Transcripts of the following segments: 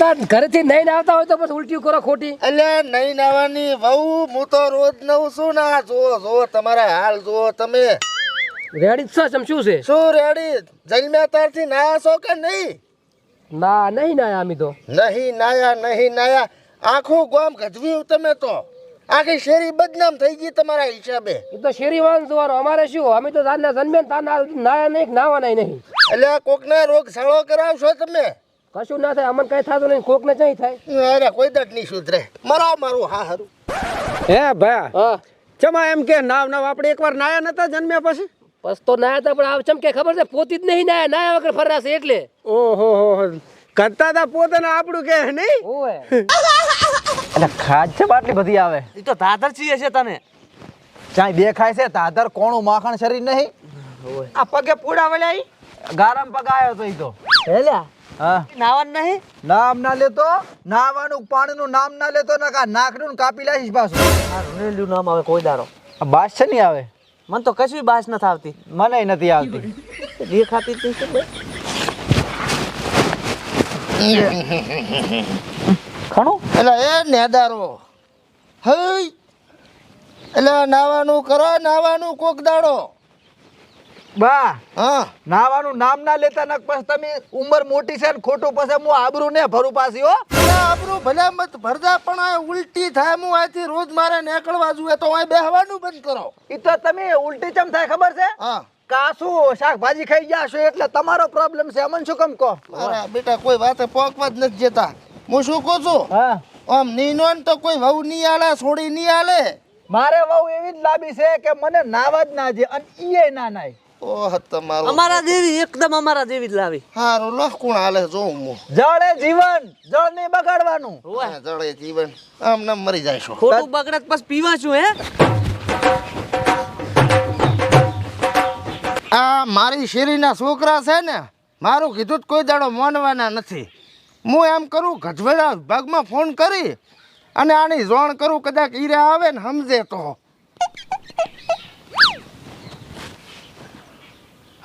તાર ઘરેથી નહીં આવતા હોય તો બસ ઉલટી કરો ખોટી. એટલે નહીં નાવાની વહુ હું તો રોજ નવ છું ના જો જો તમારા હાલ જો તમે. રેડી છો ચમ શું છે? શું રેડી જન્મ્યા તારથી નાયા છો કે નહીં? ના નહીં નાયા અમે તો. નહીં નાયા નહીં નાયા. આખું ગામ ગજવ્યું તમે તો. આખી શેરી બદનામ થઈ ગઈ તમારા હિસાબે. એ તો શેરી વાન જોવાનું. અમારે શું? અમે તો તારના જન્મે તાના નાયા નહીં નાવાના નહીં. એટલે કોકને રોગ સાળો કરાવશો તમે? કશું ના થાય અમને કઈ થતું નહીં કોક ને ચઈ થાય અરે કોઈ દટ નહીં સુધરે. મરો મારું હા હારું. હે ભયા હા. ચમા એમ કે નાવ નાવ આપણે એકવાર નાયા નતા જન્મ્યા પછી? પછી તો નાયા હતા પણ આ ચમકે ખબર છે પોતી જ નહીં નાયા નાયા વગર ફરાશે એટલે. ઓહો હો હો. કરતા તા પોતાને આપણું કે નહીં? ઓવે. એટલે ખાજ છે બાટલી બધી આવે. એ તો દાદર છીએ છે તને. ચાય દેખાય છે તાદર કોણું માખણ શરીર નહીં? આ પગે પૂડા વળાઈ? ગારમ પગાયો તો ઈ તો. હેલ્યા? નાવાનું નહીં? નામ ના લેતો નાવાનું પાણીનું નામ ના લેતો ને કા નાકનું કાપી લાવીશ પાછું? આ નામ આવે કોઈ દાડો. આ બાસ છે નહીં આવે? મને તો કશું બાસ નથી આવતી. મને નથી આવતી. દેખાતી નહીં ખણું? એટલે એ નેદારો. હઈ. એટલે નાવાનું કરો નાવાનું કોક દાડો. બા હા. નાવાનું નામ ના લેતા નક પછી તમે ઉંમર મોટી છે ને ખોટું પછી હું આબરું ને ભરું પાછી હો. આબરૂ ભલે મત ભરજા પણ આ ઉલટી થાય હું આથી રોજ મારે નીકળવા જોઈએ તો અહીં બેહવાનું બંધ કરો. એ તો તમે ઉલટી ચમ થાય ખબર છે? હા. કાસું શાકભાજી ખાઈ ગયા છો એટલે તમારો પ્રોબ્લેમ છે અમન શું કમ કહો? બેટા કોઈ વાતે પોકવા જ નથી જતા. હું શું કહું છું? હા. આમ નીનો તો કોઈ વહુ નહીં આલે છોડી નહીં આલે. મારે વહુ એવી જ લાંબી છે કે મને નાવા જ ના જે અને ઈએ ના નાય. ઓહ તમારું અમારા જેવી એકદમ અમારા જેવી જ લાવી. હારું લો કોણ હાલે જોઉં હું. જળ જીવન જળ નહીં બગાડવાનું જળે જીવન. આમ નામ મરી જાય છો. ખોટું બગડે તો પછી પીવા છું હે? આ મારી શેરીના છોકરા છે ને મારું કીધું જ કોઈ દાડો માનવાના નથી. હું એમ કરું ગજવેડા ભાગમાં ફોન કરી અને આની જોણ કરું કદાચ ઈરે આવે ને સમજે તો.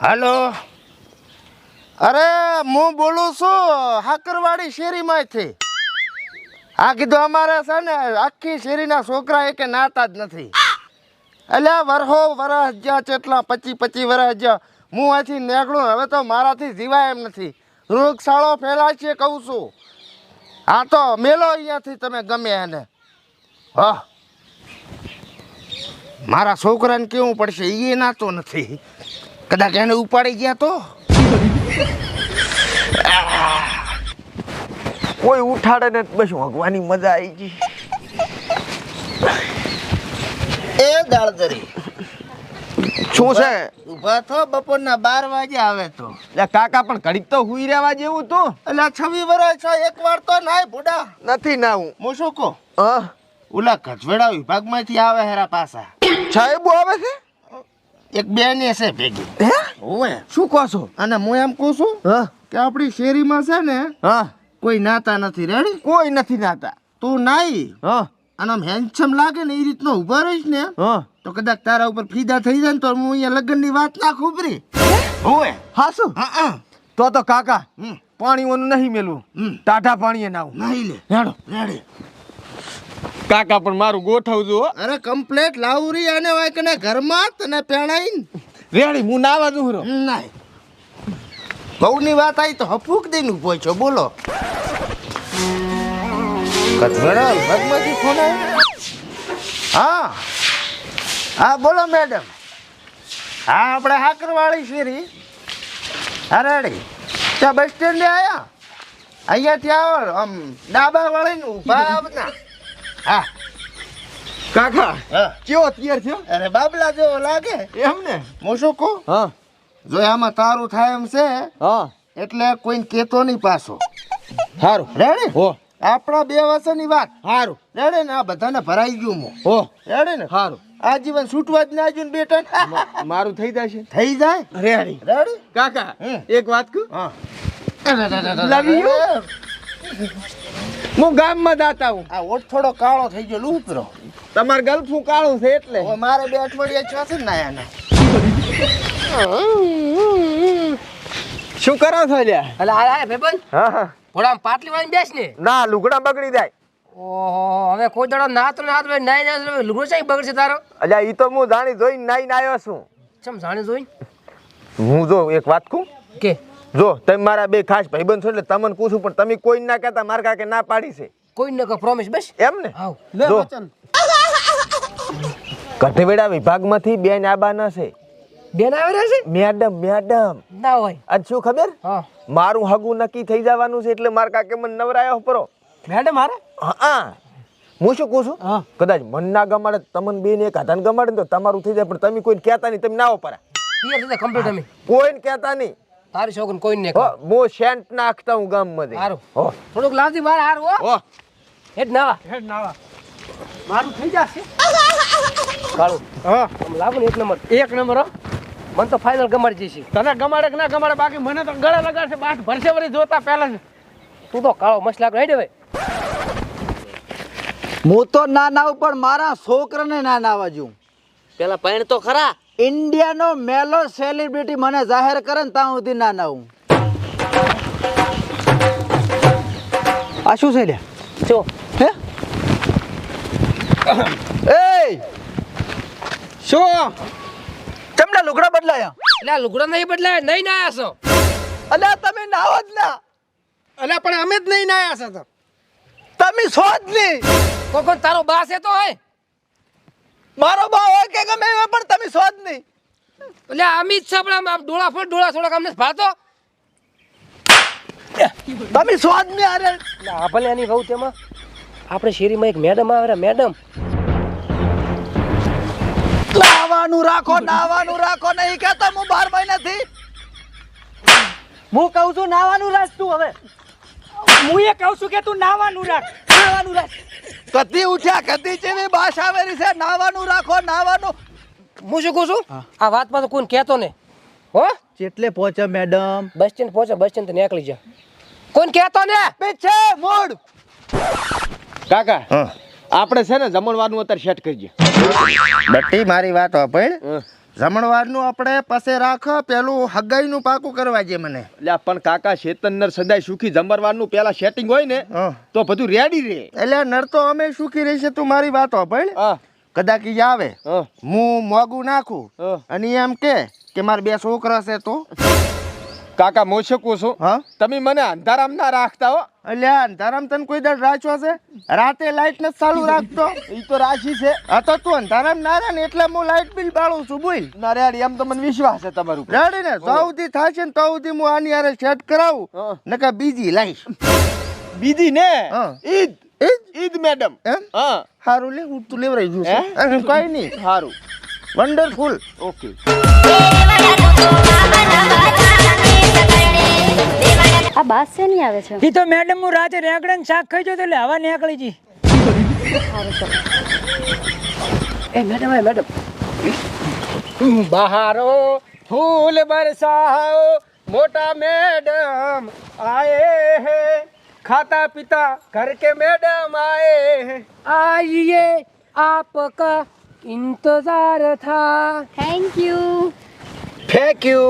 હાલો. અરે, હું બોલું છું, હાકરવાડી શેરીમાંથી. આ કીધું અમારે છે ને, આખી શેરીના છોકરા એકે નાતા જ નથી. અલ્યા વરહો વરસ જ્યાં ચેટલા પચી પચી વરસ જ્યાં હું અહીંથી નીકળું, હવે તો મારાથી જીવાય એમ નથી. રોગશાળો ફેલાય છે કહું છું. હા તો મેલો અહીંયાથી તમે ગમે એને. હા મારા છોકરાને કેવું પડશે? એ નાતો નથી. કદાચ એને ઉપાડી ગયા તો? કોઈ ઉઠાડે ને બસ ભગવાની મજા આવી ગઈ. એ દાળદરી શું છે? ઊભા થો બપોરના બાર વાગે આવે તો. કાકા પણ ઘડીક તો હુઈ રહેવા જેવું તું. એટલે છવી વરસ છ એક વાર તો નાય ભૂડા. નથી ના હું. હું શું કહું? હા. ઓલા ગજવેડા વિભાગમાંથી આવે હેરા પાછા. સાહેબ આવે છે? એક બેન છે ભેગી. હે? ઓય શું કહો છો? અને હું એમ કહું છું હા. કે આપણી શેરીમાં છે ને હા. કોઈ નાતા નથી. રેડી કોઈ નથી નાતા. તું નાઈ. હા. અને આમ હેન્ડસમ લાગે ને એ રીતનો ઊભા રહીશ ને હા. તો કદાચ તારા ઉપર ફીદા થઈ જાય ને તો હું અહીંયા લગ્નની વાત ના ખુબરી. ઓય હા શું? હા હા. તો તો કાકા. પાણી ઓનું નહીં મેલું. ટાઢા પાણીએ નાવું. નહીં લે. હેડો. રેડી કાકા પણ મારું ગોઠવજો અરે કમ્પ્લેટ લાવરી અને હોય કને ઘરમાં તને પેણાઈને રેડી હું નાવા દઉં નાય. બહુની વાત આવી તો હફૂક દઈને ઊભો છો બોલો. ફોન હા. હા બોલો મેડમ. હા આપણે હાકરવાળી શેરી. હા રેડી. ત્યાં બસ સ્ટેન્ડે આવ્યા અહીંયાથી આવો આમ ડાબા વાળીને ઊભા આવના. હા. કાકા કેવો તૈયાર થયો? અરે બાબલા જેવો લાગે. એમ ને હું શું કહું? હા. જો આમાં તારું થાય એમ છે હા. એટલે કોઈને કેતો નહીં પાછો. સારું રેડી હો. આપણા બે વર્ષની વાત. સારું રેડે ને? આ બધાને ભરાઈ ગયું હું. હો. રેડે ને? સારું આ જીવન છૂટવા જ ના આવ્યું બેટા મારું થઈ જશે થઈ જાય? રેડી રેડી કાકા. એક વાત કહું? હા. Love you. હું ગામમાં દાતા હું આ ઓઠ થોડો કાળો થઈ ગયો લૂતરો તમાર ગલ્ફું કાળું છે એટલે. હવે મારે બે અઠવાડિયા થયા છે ને નાયા ના શું કરો છો લ્યા? અલ્યા આ ભાઈબંધ? હા હા. ઘોડામાં પાટલી વાળી બેસ ને. ના લુગડા બગડી જાય. ઓહો હવે કોઈ દડો નાત ને હાથ નાઈ ના લુગડો ચાઈ બગડશે તારો? અલ્યા ઈ તો હું જાણી જોઈને ના આવ્યો છું. ચમ જાણી જોઈ હું જો એક વાત કહું? કે? જો તમે મારા બે ખાસ ભાઈબંધ છો એટલે તમને પૂછું પણ તમે કોઈ ના કહેતા મારા કાકે ના પાડી છે. કોઈ ન કહો પ્રોમિસ બસ? એમ ને? લે વચન. કઠેવેડા વિભાગમાંથી બેન આબાના છે. બેન આવે છે? Madam madam. ના હોય. આજ શું ખબર? હા. મારું હગું નક્કી થઈ જવાનું છે એટલે મારા કાકે મને નવરાયો પરો મેડમ મારે હા હું. શું કહું છું? કદાચ મન ના ગમાડે તમને બેન એક હાથાને ગમાડે તો તમારું થઈ જાય પણ તમે કોઈને કહેતા નહીં તમે ના આવો પરા ક્લિયર છે કમ્પ્લીટ અમે કોઈને કહેતા નહીં. તારી છોકરીને કોઈ ને હો સેન્ટ નાખતા હું ગામમાં હારું. હો. થોડુંક લાવતી બાર હારું હો. હો. હેડ નાવા. હેડ નાવા. મારું થઈ જશે. કાળું હા. લાવો ને એક નંબર. એક નંબર હો. મને તો ફાઇનલ ગમાડી જઈશ. તને ગમાડે કે ના ગમાડે બાકી મને તો ગળે લગાડશે બાટ ભરશે વળી જોતા પહેલા જ. તું તો કાળો મસ્ત લાગ હવે હું તો ના નાવું પણ મારા છોકરાને ના નાવા જોઉં. પેલા પૈણ તો ખરા. ઇન્ડિયાનો મેલો સેલિબ્રિટી મને જાહેર કરે ને ત્યાં સુધી ના હું આ શું છે જો. હે? એ શું? ચમડા લુગડા બદલાયા? એટલે લુગડા નહીં બદલાય નહીં ના આસો અલ્યા તમે નાવો જ ના. અલ્યા પણ અમે જ નહીં નાયા છે તો. તમે છો જ નહીં. કોકો કોઈ તારો બાસ એ તો હોય. મારો બા હોય કે ગમે એ પણ તમે છો જ નહીં. એટલે અમિત છે પણ આમ ડોળા ફોડ ડોળા થોડાક અમને ભાતો? તમે છો જ નહીં અરે. આ ભલે એની વહુ તેમાં. આપણે શેરીમાં એક મેડમ આવે મેડમ. નાવાનું રાખો નાવાનું રાખો નહીં કહેતો હું બાર મહિનાથી. હું કહું છું નાવાનું રાખ તું હવે. હું એ કહું છું કે તું નાવાનું રાખ. નાવાનું રાખ. કદી ઉઠ્યા કદી જેવી બાસ આવેલી છે નાવાનું રાખો નાવાનું. હું શું કહું છું? આ વાતમાં તો કોઈ કહેતો ને હો? ચેટલે પહોંચે મેડમ બસ સ્ટેન્ડ પહોંચે બસ સ્ટેન્ડ નીકળી જા. કોણ કહેતો ને પીછે મોડ. કાકા આપણે છે ને જમણવાનું અત્યારે સેટ કરજે બટ્ટી મારી વાત વાપર. જમણવારનું આપણે પાસે રાખ પેલું હગાઈનું પાકું કરવા જે મને. એટલે પણ કાકા શેતનર સદાય સુખી જમરવાનું પેલા સેટિંગ હોય ને તો બધું રેડી રહે એટલે નર તો અમે સુખી રહીશે તું મારી વાત ભાઈ હા. કદાચ ઈ આવે. હું. મોગું નાખું અને એમ કે કે મારે બે છોકરા છે તો? કાકા હું શું કહું છું. હા? તમે મને અંધારામ ના રાખતા હો. અલ્યા અંધારામ તને કોઈ દર રાખવા છે? રાતે લાઈટ નથી ચાલુ રાખતો? એ તો રાશિ છે. આ તો તું અંધારામ ના રહે ને એટલે હું લાઈટ બિલ બાળું છું બોલ. ના એમ તો મને વિશ્વાસ છે તમારું રેડી ને? સૌથી થશે ને તો સુધી હું આની હારે સેટ કરાવું. હા. નકા બીજી લાઈશ. બીજી ને? હા. ઈદ. ઈદ? મેડમ એમ? હા. સારું લે હું તું લેવરાઈ જુ હે? કઈ નહીં. સારું વન્ડરફુલ ઓકે આ બાસ છે નહીં આવે છે? એ તો મેડમ હું રાતે રેગડે શાક ખાઈ જતો એટલે હવા નીકળી જી એ મેડમ એ મેડમ બહારો ફૂલ બરસાઓ મોટા મેડમ આયે હે. ખાતા પીતા ઘર કે મેડમ આયે હે. આઈએ આપકા इंतजार થા. થેન્ક યુ થેન્ક યુ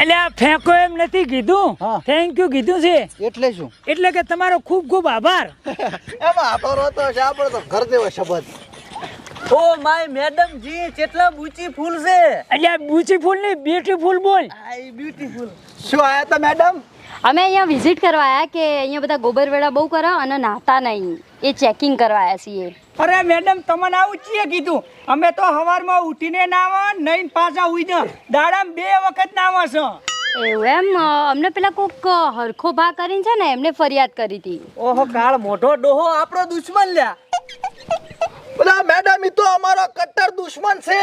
એટલે આ ફેંકો એમ નથી કીધું. હા. થેન્ક યુ કીધું છે. એટલે શું? એટલે કે તમારો ખૂબ ખૂબ આભાર. એમાં આભાર હતો છે આપણો તો ઘર દેવો શબ્દ. ઓ માય મેડમ જી કેટલા ઊંચી ફૂલ છે. એટલે આ ફૂલની બ્યુટીફુલ બોલ. આઈ બ્યુટીફુલ શું આયા તા મેડમ? અમે અહીંયા વિઝિટ કરવા આવ્યા કે અહીંયા બધા ગોબરવેડા બહુ કરે અને નાતા નહીં. એ ચેકિંગ કરવા આવ્યા છીએ. અરે મેડમ તમને આવું છીએ કીધું. અમે તો સવારમાં ઉઠીને નાવા નહીં પાછા ઉઈને દાડામાં બે વખત નાવા છો. એવું એમ? અમને પેલા કોક હરખો ભા કરીને છે ને એમને ફરિયાદ કરી હતી. ઓહો કાળ મોટો ડોહો આપણો દુશ્મન લ્યા. બધા મેડમ ઈ તો અમારો કટ્ટર દુશ્મન છે.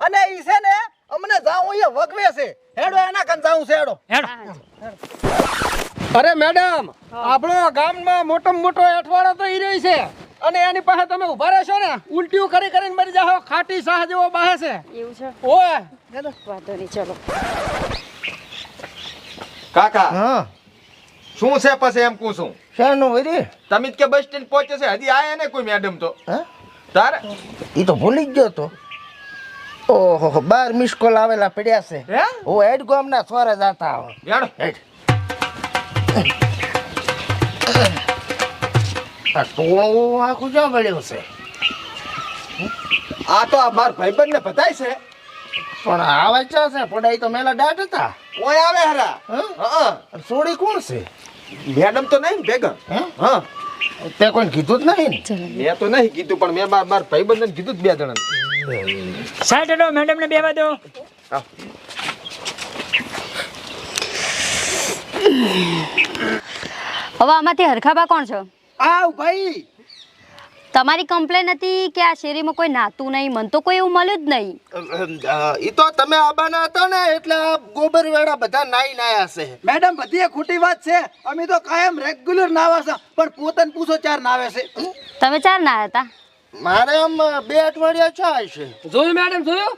અને ઈ છે ને અમને જાઉં અહીંયા વગવે છે. હેડો એના કન જાઉં છે હેડો. અરે મેડમ આપણો ગામમાં મોટો મોટો અઠવાડો તો ઈ રહી છે. અને એની પાસે તમે ઊભા રહેશો ને ઉલટીઓ કરી કરીને મરી જાઓ ખાટી સાહ જેવો બાહે છે. એવું છે? ઓય. વાંધો નહીં ચલો. કાકા હા. શું છે પછી એમ કહું છું? શેનું વરી તમે જ કે બસ સ્ટેન્ડ પહોંચે છે હજી આયા ને કોઈ મેડમ તો. હે? તારે ઈ તો ભૂલી જ ગયો તો. ઓહો બાર મિસ કોલ આવેલા પડ્યા છે. હે? હેડ ગામના સોરે જાતા આવો ટોળું આખું ક્યાં મળ્યું છે? આ તો આ માર ભાઈબંધ ને બધાય છે. પણ આવા ચા છે? પડાઈ તો મેલા ડાટ હતા. કોઈ આવે હરા. હં? હા સોડી કોણ છે? મેડમ તો નહીં ને ભેગા? હે? હા. તે કોઈને કીધું જ નહીં મેં તો નહીં કીધું પણ મેં મારા માર ભાઈબંધ ને કીધું જ બે જણા સાઈડ હટો મેડમ ને બેવા દો. હવે આમાંથી હરખાબા કોણ છો? આવ ભાઈ. તમારી કમ્પ્લેન હતી કે આ શેરીમાં કોઈ નાતું નહીં મન તો કોઈ એવું મળ્યું જ નહીં. એ તો તમે આબાના હતા ને એટલે ગોબરવાળા ગોબર વેડા બધા નાઈ નાયા છે. મેડમ બધી એ ખોટી વાત છે. અમે તો કાયમ રેગ્યુલર નાવા છે પણ પોતાને પૂછો ચાર નાવે છે. તમે ચાર નાયા હતા? મારે આમ બે અઠવાડિયા ચા છે. જોયું મેડમ જોયું?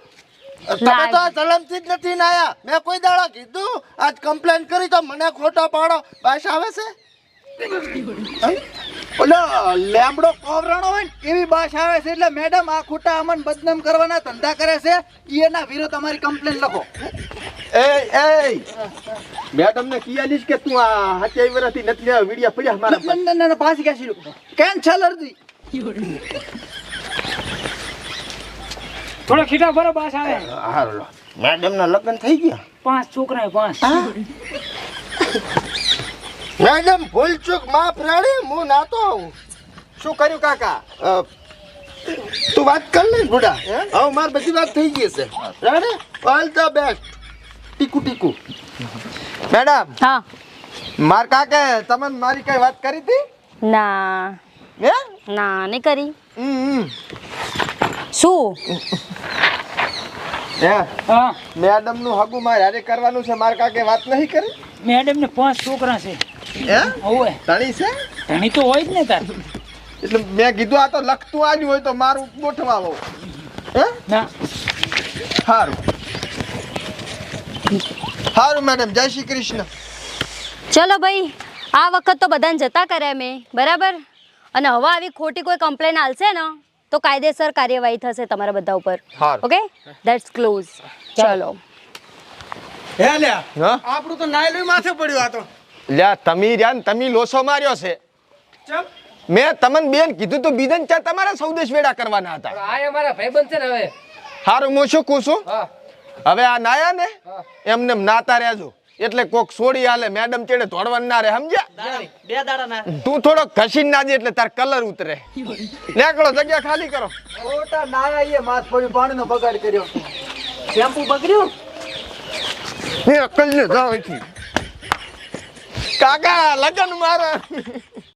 તમે તો જલમથી જ નથી નાયા મેં કોઈ દાડા કીધું આજ કમ્પ્લેન કરી તો મને ખોટો પાડો. બસ આવે છે? ઓલો લેમડો કોવરાણો હોય ને એવી બાશ આવે છે એટલે મેડમ આ ખોટા અમન બદનામ કરવાના ધંધા કરે છે. એના વિરુદ્ધ અમારી કમ્પ્લેન લખો. એ એ મેડમ ને કિયાલીશ કે તું આ હાચે વર્ષથી નથી વિડિયા પડ્યા મારા પાછી ક્યાં કેન્સલ અરજી થોડો ખીટા ભરો પાસ આવે. હાલો મેડમ ના લગ્ન થઈ ગયા? પાંચ છોકરા પાંચ. મેડમ ભૂલ ચૂક માફ રાડે હું નાતો આવું. શું કર્યું કાકા? તું વાત કર લે બુડા. હવે માર બધી વાત થઈ ગઈ છે રાડે all the best Tiku Tiku. Madam હા. માર કાકે તમે મારી કઈ વાત કરી હતી? ના. હે? ના નહીં કરી. હમ, હમ. શું? હે હા. મેડમનું હગું મારે હારે કરવાનું છે માર કાકે વાત નહીં કરી? મેડમ ને પાંચ છોકરા છે. હે? ધણી છે? ધણી તો હોય જ ને તાર. એટલે મેં કીધું આ તો લખતું આવ્યું હોય તો મારું ગોઠવાવો. હે? ના. સારું સારું મેડમ. જય શ્રી કૃષ્ણ. ચલો ભાઈ આ વખત તો બધાને જતા કર્યા મેં. બરાબર? અને હવે આવી ખોટી કોઈ કમ્પ્લેન આવશે ને તો કાયદેસર કાર્યવાહી થશે તમારા બધા ઉપર. ઓકે ધેટ્સ ક્લોઝ ચલો. હે લ્યા આપણું તો નાયલું માથે પડ્યું આ તો. લ્યા તમે રહ્યા ને તમે લોસો માર્યો છે. મેં તમને બેન કીધું તો બીજન ચા તમારા સૌદેશ વેડા કરવાના હતા. આ અમારા ભાઈબંધ છે ને હવે. હારું હું શું કહું છું? હવે આ નાયા ને એમને એમ નાતા રહેજો. એટલે કોક છોડી આલે મેડમ ચેડે તોડવાનું ના રે સમજ્યા? બે દાડા ના તું થોડો ઘસીને ના દે એટલે તાર કલર ઉતરે. નીકળો જગ્યા ખાલી કરો. ખોટા નાયા એ માથ પડ્યું પાણીનો બગાડ કર્યો. શેમ્પુ બગડ્યું? અકલ ને જાવ કાકા લગન મારા.